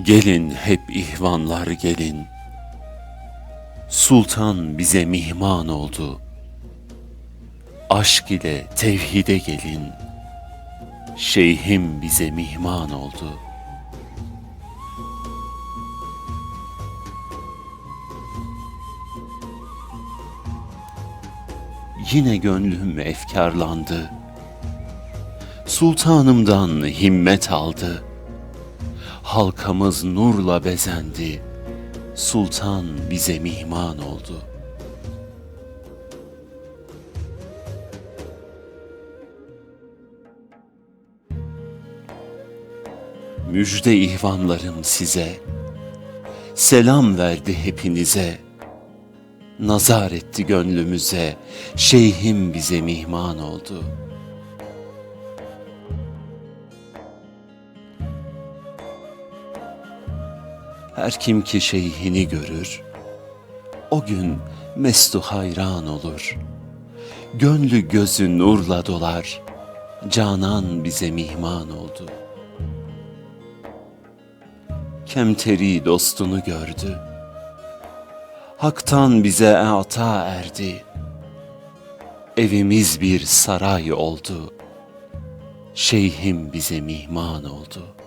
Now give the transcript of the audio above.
Gelin hep ihvanlar gelin. Sultan bize mihman oldu. Aşk ile tevhide gelin. Şeyhim bize mihman oldu. Yine gönlüm efkarlandı. Sultanımdan himmet aldı. Halkamız nurla bezendi. Sultan bize mihman oldu. Müjde ihvanlarım size. Selam verdi hepinize. Nazar etti gönlümüze. Şeyhim bize mihman oldu.'' Her kim ki şeyhini görür, o gün mestu hayran olur. Gönlü gözü nurla dolar, canan bize mihman oldu. Kemteri dostunu gördü, Hak'tan bize ata erdi. Evimiz bir saray oldu, Şeyhim bize mihman oldu.''